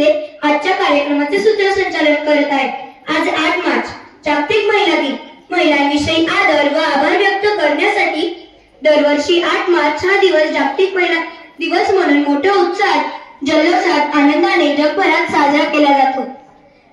अमोल आजच्या कार्यक्रमाचे सूत्रसंचालन करत आहे आज आठ मार्च जागतिक महिला दिन. महिलांविषयी आदर व आभार व्यक्त करण्यासाठी दरवर्षी आठ मार्च हा दिवस जागतिक महिला दिवस म्हणून मोठ्या उत्साहात जल्लोषात आनंदाने जगभरात साजरा केला जातो.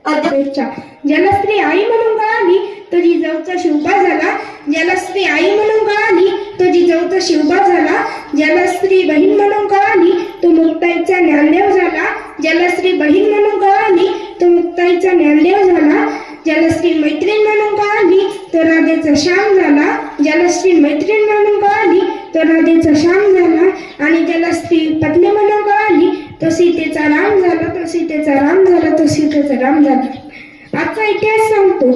अध्य- ज्याला स्त्री आई म्हणून कळाली तो जिजाऊचा शिवबा झाला. ज्याला स्त्री आई म्हणून कळाली तो जिजाऊचा शिवबा झाला. ज्याला स्त्री बहीण म्हणून कळाली तो मुक्ताईचा ज्ञानदेव झाला. ज्याला स्त्री बहीण म्हणून कळाली तो मुक्ताईचा ज्ञानदेव झाला. ज्याला स्त्री मैत्रीण म्हणून कळाली तो राधेचा श्याम झाला. ज्याला स्त्री मैत्रीण म्हणून कळाली तो राधेचा श्याम झाला. आणि ज्याला स्त्री पत्नी म्हणून कळाली तो सीतेचा राम झाला. तो सीतेचा राम झाला तो सीतेचा राम झाला. आजचा इतिहास सांगतो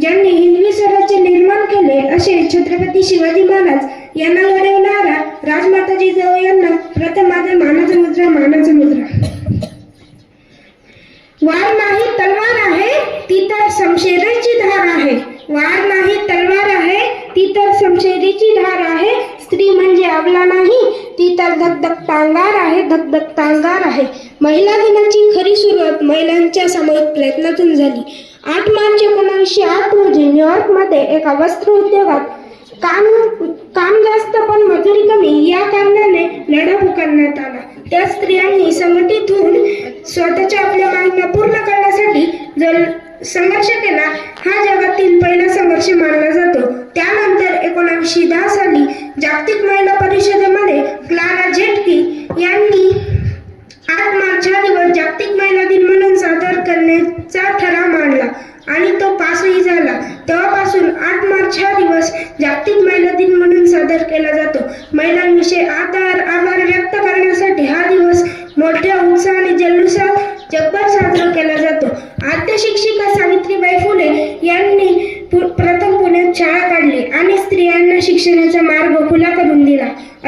ज्यांनी हिंदवी स्वराज्य निर्माण केले असे छत्रपती शिवाजी महाराज यांना घडवणारा राजमाताजी जिजाऊ यांना प्रथम माझा मानाचा मुद्रा मानाचा मुद्रा. वार नाही तलवार आहे ती तर शमशेरीची धार आहे. वार नाही तलवार आहे ती तर शमशेरीची धार आहे. स्त्री म्हणजे आवला नाही ती तर धकधक तांगार आहे धकधक तांगार आहे. महिला दिनाची खरी सुरुवात महिलांच्या सामूहिक प्रयत्नातून झाली. आठ मार्च एकोणीसशे आठ रोजी न्यूयॉर्कमध्ये एका वस्त्र उद्योगात काम काम जास्त पण मजुरी कमी या कारणाने लढा पुकारण्यात आला. त्या स्त्रियांनी संघटित होऊन स्वतःच्या आपल्या मागण्या पूर्ण करण्यासाठी जर संघर्ष केला हा जगातील पहिला संघर्ष मानला जातो. त्यानंतर एकोणीसशे दहा साली जागतिक महिला परिषदेमध्ये क्लारा झेटकी यांनी आठ मार्च हा दिवस जागतिक महिला दिन म्हणून सादर करण्याचा ठराव मांडला आणि तो पासही झाला. तेव्हापासून आठ मार्च हा दिवस जागतिक महिला दिन म्हणून सादर केला जातो. महिलांविषयी आता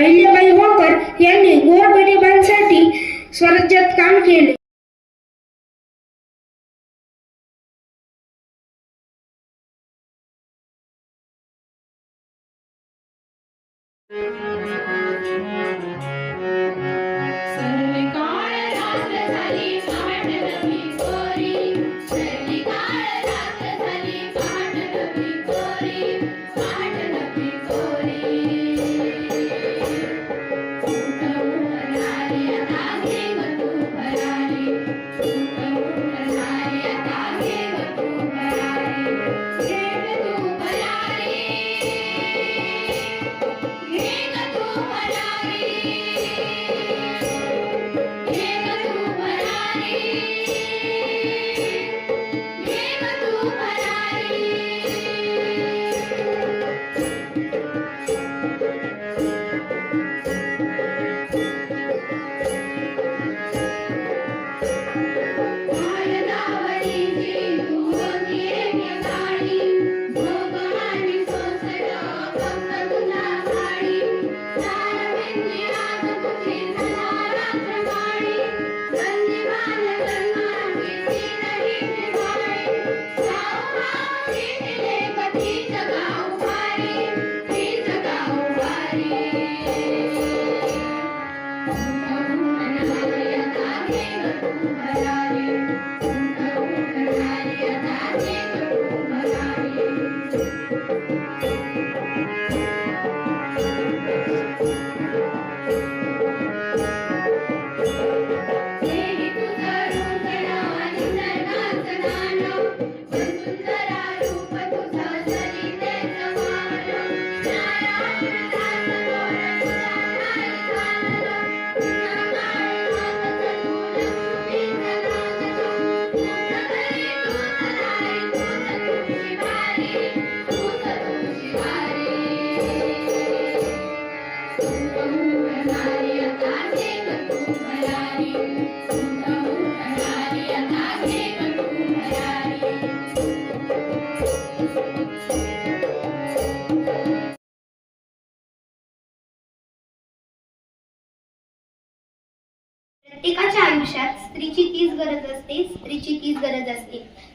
अहिल्याबाई होळकर यांनी गोरगरिबांसाठी स्वराज्यात काम केले.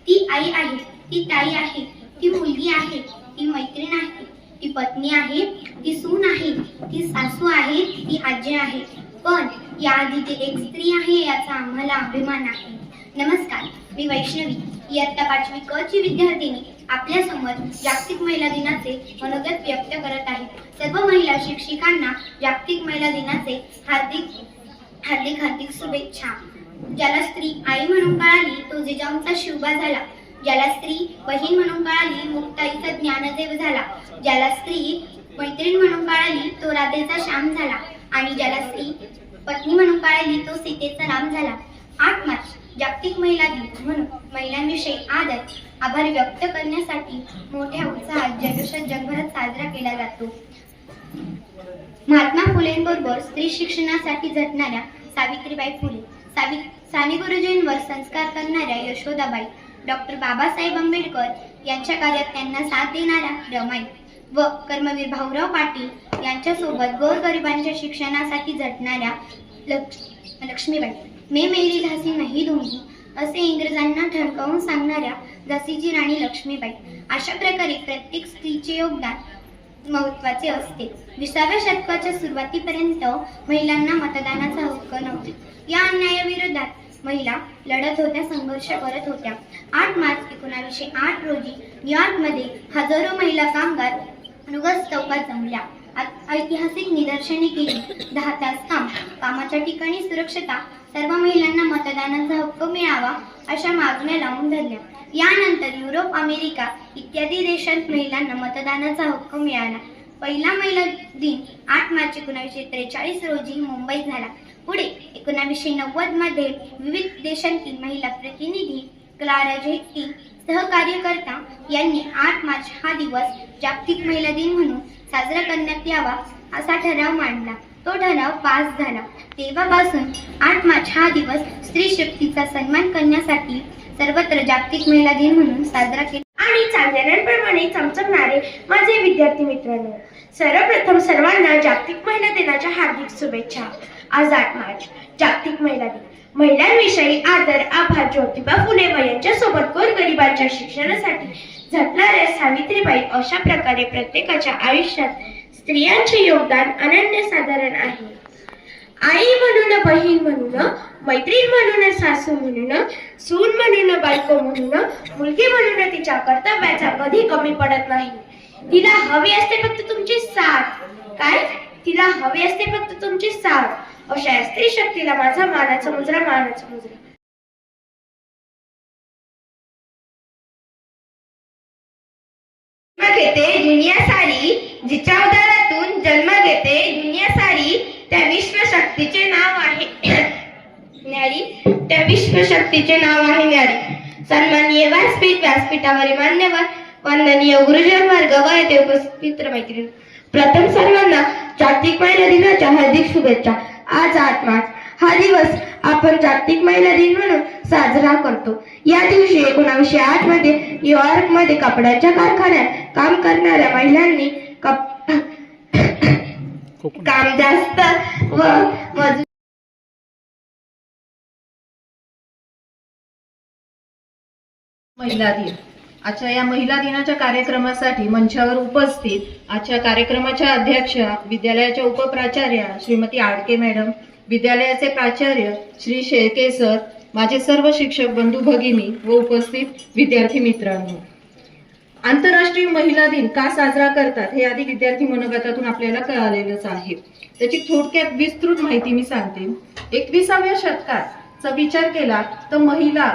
ती आई आहे ती ताई आहे ती मुलगी आहे ती मैत्रीण आहे ती पत्नी आहे ती सून आहे ती सासू आहे ती आजी आहे. पण याआधी ती एक स्त्री आहे याचा आम्हाला अभिमान आहे. नमस्कार मी वैष्णवी. इयत्ता पाचवी क ची विद्यार्थिनी आपल्यासमोर जागतिक महिला दिनाचे मनोगत व्यक्त करत आहे. सर्व महिला शिक्षिकांना जागतिक महिला दिनाचे हार्दिक हार्दिक हार्दिक शुभेच्छा. ज्याला स्त्री आई म्हणून कळाली तो जिजाऊंचा शिवबा झाला. ज्याला स्त्री बहीण म्हणून कळाली मुक्ताईचा ज्ञानदेव झाला. ज्याला स्त्री मैत्रीण म्हणून कळाली तो राधेचा श्याम झाला. आणि ज्याला स्त्री पत्नी म्हणून कळाली तो सीतेचा राम झाला. आठ मार्च जागतिक महिला दिन. म्हणून महिलांविषयी आदर आभार व्यक्त करण्यासाठी मोठ्या उत्साहात जल्लोषात जगभरात साजरा केला जातो. महात्मा फुलेंबरोबर स्त्री शिक्षणासाठी झटणाऱ्या सावित्रीबाई फुले. सावी साने गुरुजींवर संस्कार करणाऱ्या यशोदाबाई डॉक्टर बाबासाहेब आंबेडकर यांच्या कार्यात त्यांना साथ देणाऱ्या रमाई व कर्मवीर भाऊराव पाटील यांच्यासोबत गोरगरिबांच्या शिक्षणासाठी झटणाऱ्या लक्ष लक्ष्मीबाई मे मेरी झाशी नाही दोन्ही असे इंग्रजांना ठणकावून सांगणाऱ्या झाशीची राणी लक्ष्मीबाई. अशा प्रकारे प्रत्येक स्त्रीचे योगदान महत्त्वाचे असते. विसाव्या शतकाच्या सुरुवातीपर्यंत महिलांना मतदानाचा हक्क नव्हते. या अन्यायाविरोधात महिला लढत होत्या संघर्ष करत होत्या. आठ मार्च एकोणावीसशे आठ रोजी न्यूयॉर्कमध्ये हजारो महिला कामगार नुगस चौकात जमल्या. ऐतिहासिक निदर्शने केली. दहा तास काम कामाच्या ठिकाणी सुरक्षता सर्व महिलांना मतदानाचा हक्क मिळावा अशा मागण्या लावून धरल्या. यानंतर युरोप अमेरिका इत्यादी देशात महिलांना मतदानाचा हक्क मिळाला. पहिला महिला दिन आठ मार्च एकोणावीसशे त्रेचाळीस रोजी मुंबईत झाला. पुढे एकोणावीसशे नव्वदमध्ये विविध देशांतील महिला प्रतिनिधी क्लारा झेट्टी सहकार्यकर्ता यांनी आठ मार्च हा दिवस जागतिक महिला दिन म्हणून साजरा करण्यात यावा असा ठराव मांडला. तो ठराव पास झाला. तेव्हापासून आठ मार्च हा दिवस स्त्री शक्तीचा सन्मान करण्यासाठी सर्वत्र जागतिक महिला दिन म्हणून साजरा केला. आणि चांदण्यांप्रमाणे चमचमणारे माझे विद्यार्थी मित्रांनो सर्वप्रथम सर्वांना जागतिक महिला दिनाच्या हार्दिक शुभेच्छा. आज आठ मार्च जागतिक महिला दिन. महिलांविषयी आदर आभार ज्योतिबा फुले व यांच्यासोबत गोरगरिबांच्या शिक्षणासाठी झटणाऱ्या सावित्रीबाई अशा प्रकारे प्रत्येकाच्या आयुष्यात स्त्रियांचे योगदान अनन्यसाधारण आहे. आई म्हणून बहीण म्हणून मैत्रीण म्हणून सासू म्हणून सून म्हणून बायको म्हणून मुलगी म्हणून तिच्या कर्तव्याचा कधी कमी पडत नाही. तिला हवी असते फक्त तुमची साथ. काय? तिला हवी असते फक्त तुमची साथ. अशा स्त्री शक्तीला माझा मानाचा मुजरा मानाचा मुजरा. घेते दुनिया सारी जिच्या उदारातून जन्म घेते दुनिया सारी त्या विश्व शक्तीचे नाव आहे. न्यारी त्या विश्वशक्तीचे नाव आहे न्यारी. सन्माननीय व्यासपीठ व्यासपीठावरील मान्यवर वंदनीय गुरुजन वर्ग व येथे उपस्थित मित्रमैत्रीण प्रथम सर्वांना जागतिक महिला दिनाच्या हार्दिक शुभेच्छा. आज आठ मार्च. हा दिवस आपण जागतिक महिला दिन म्हणून साजरा करतो. या दिवशी एकोणावीसशे आठमध्ये न्यूयॉर्कमध्ये कपड्याच्या कारखान्यात काम करणाऱ्या महिलांनी काम जास्त व मजूर महिला दिन. आजच्या या महिला दिनाच्या कार्यक्रमासाठी मंचावर उपस्थित आजच्या कार्यक्रमाच्या अध्यक्षा विद्यालयाच्या उपप्राचार्या श्रीमती आडके मॅडम विद्यालयाचे प्राचार्य श्री शेळके सर माझे सर्व शिक्षक बंधू भगिनी व उपस्थित विद्यार्थी मित्रांनो. आंतरराष्ट्रीय महिला दिन का साजरा करतात हे आधी विद्यार्थी मनोगतातून आपल्याला कळालेलंच आहे. त्याची थोडक्यात विस्तृत माहिती मी सांगते. एकविसाव्या शतकाचा विचार केला तर महिला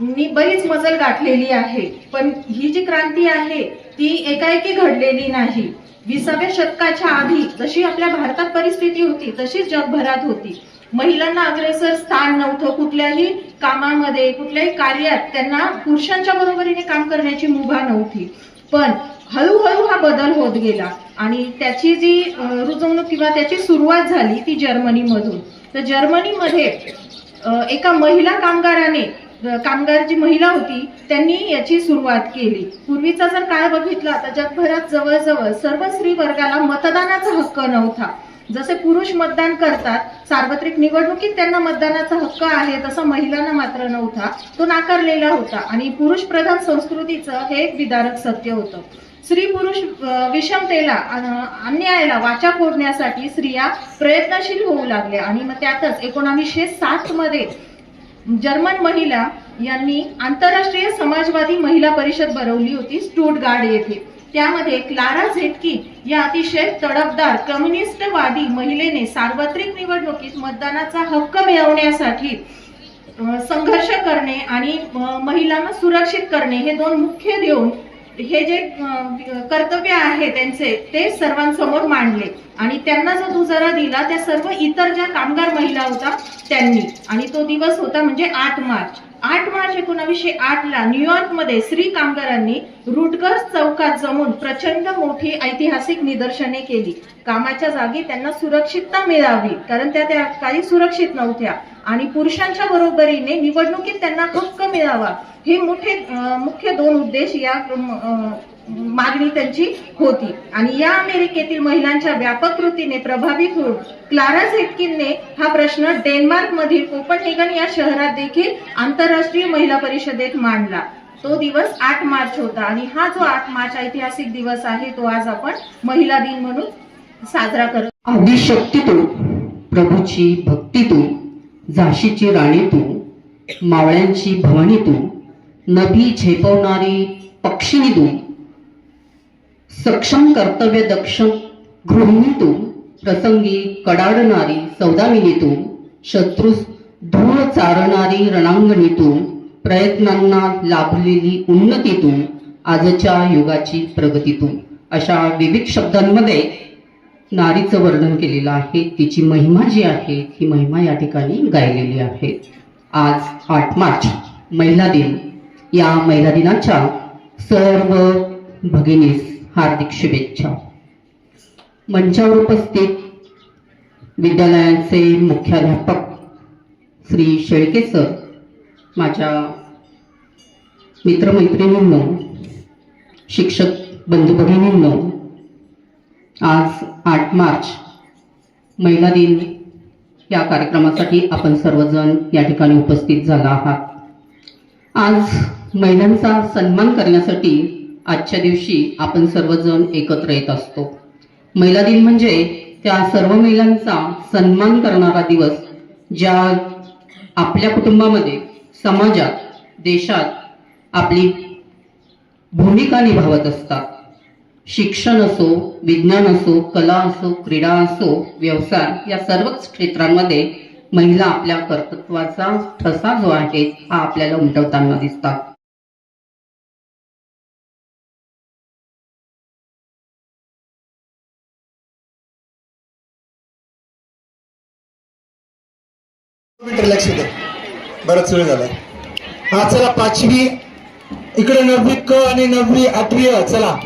नी बरीच मजल गाठलेली आहे. पण ही जी क्रांती आहे ती एकाएकी घडलेली नाही. विसाव्या शतकाच्या आधी जशी आपल्या भारतात परिस्थिती होती तशीच जगभरात होती. महिलांना अग्रेसर स्थान नव्हतं कुठल्याही कामामध्ये कुठल्याही कार्यात. त्यांना पुरुषांच्या बरोबरीने काम करण्याची मुभा नव्हती. पण हळूहळू हा बदल होत गेला आणि त्याची जी रुजवणूक किंवा त्याची सुरुवात झाली ती जर्मनीमधून. तर जर्मनीमध्ये एका महिला कामगाराने कामगार जी महिला होती त्यांनी याची सुरुवात केली. पूर्वीचा जर काळ बघितला तर जगभरात जवळजवळ सर्व स्त्री वर्गाला मतदानाचा हक्क नव्हता. जसे पुरुष मतदान करतात सार्वत्रिक निवडणुकीत त्यांना मतदानाचा हक्क आहे तसा महिलांना मात्र नव्हता. तो नाकारलेला होता आणि पुरुष प्रधान संस्कृतीचं हे एक विदारक सत्य होतं. स्त्री पुरुष विषमतेला अन्यायाला वाचा फोडण्यासाठी स्त्रिया प्रयत्नशील होऊ लागल्या आणि मग त्यातच एकोणावीसशे सात मध्ये जर्मन महिला यांनी आंतरराष्ट्रीय समाजवादी महिला परिषद भरवली होती स्टुटगार्ड येथे. त्यामध्ये क्लारा झेटकी या अतिशय तडफदार कम्युनिस्टवादी महिलेने सार्वत्रिक निवडणुकीत मतदानाचा हक्क मिळवण्यासाठी संघर्ष करणे आणि महिलांना सुरक्षित करणे हे दोन मुख्य देऊन हे जे कर्तव्य आहे त्यांचे ते सर्वांसमोर मांडले. आणि त्यांना जो दुजारा दिला त्या सर्व इतर ज्या कामगार महिला होता त्यांनी. आणि तो दिवस होता म्हणजे आठ मार्च. आठ मार्च एकोणावीसशे आठ ला न्यूयॉर्कमध्ये स्त्री कामगारांनी रुटगर्स चौकात जमून प्रचंड मोठी ऐतिहासिक निदर्शने केली. कामाच्या जागी त्यांना सुरक्षितता मिळावी कारण त्या त्या काही सुरक्षित नव्हत्या. आणि पुरुषांच्या बरोबरीने निवडणुकीत त्यांना हक्क मिळावा हे मोठे मुख्य दोन उद्देश या अं, मागणी त्यांची होती. आणि या अमेरिकेतील महिलांच्या व्यापक कृतीने प्रभावित होऊन क्लारा झेटकिनने हा प्रश्न डेन्मार्क मधील कोपनहेगन या शहरात देखील आंतरराष्ट्रीय महिला परिषदेत मांडला. तो दिवस आठ मार्च होता आणि हा जो आठ मार्च ऐतिहासिक दिवस आहे तो आज आपण महिला दिन म्हणून साजरा करत आदिशक्तीतून प्रभूची भक्तीतून झाशीची राणीतून मावळ्यांची भवानी नभी झेपवणारी पक्षिणीतून सक्षम कर्तव्य दक्ष गृहिणीतून प्रसंगी कडाडणारी सौदामिनीतून शत्रूस धूळ चारणारी रणांगणीतून प्रयत्नांना लाभलेली उन्नतीतून आजच्या युगाची प्रगतीतून. अशा विविध शब्दांमध्ये नारीचं वर्णन केलेलं आहे. तिची महिमा जी आहे ही महिमा या ठिकाणी गायलेली आहे. आज आठ मार्च महिला दिन. या महिला दिनाच्या सर्व भगिनीस हार्दिक शुभेच्छा. मंचावर उपस्थित विद्यालयाचे मुख्याध्यापक श्री शेळके सर माझ्या मित्रमैत्रिणींनो शिक्षक बंधू भगिनींनो आज आठ मार्च महिला दिन या कार्यक्रमासाठी आपण सर्वजण या ठिकाणी उपस्थित झाला आहात. आज महिलांचा सन्मान करण्यासाठी आजच्या दिवशी आपण सर्वजण एकत्र येत असतो. महिला दिन म्हणजे त्या सर्व महिलांचा सन्मान करणारा दिवस ज्या आपल्या कुटुंबामध्ये समाजात देशात आपली भूमिका निभावत असतात. शिक्षण असो विज्ञान असो कला असो क्रीडा असो व्यवसाय या सर्वच क्षेत्रांमध्ये महिला आपल्या कर्तृत्वाचा ठसा जो आहे हा आपल्याला उमटवताना दिसतात. मिनिट लक्ष द्या. बराच वेळ झाला. हा चला पाचवी. इकडे नववी क आणि नववी आठवी चला.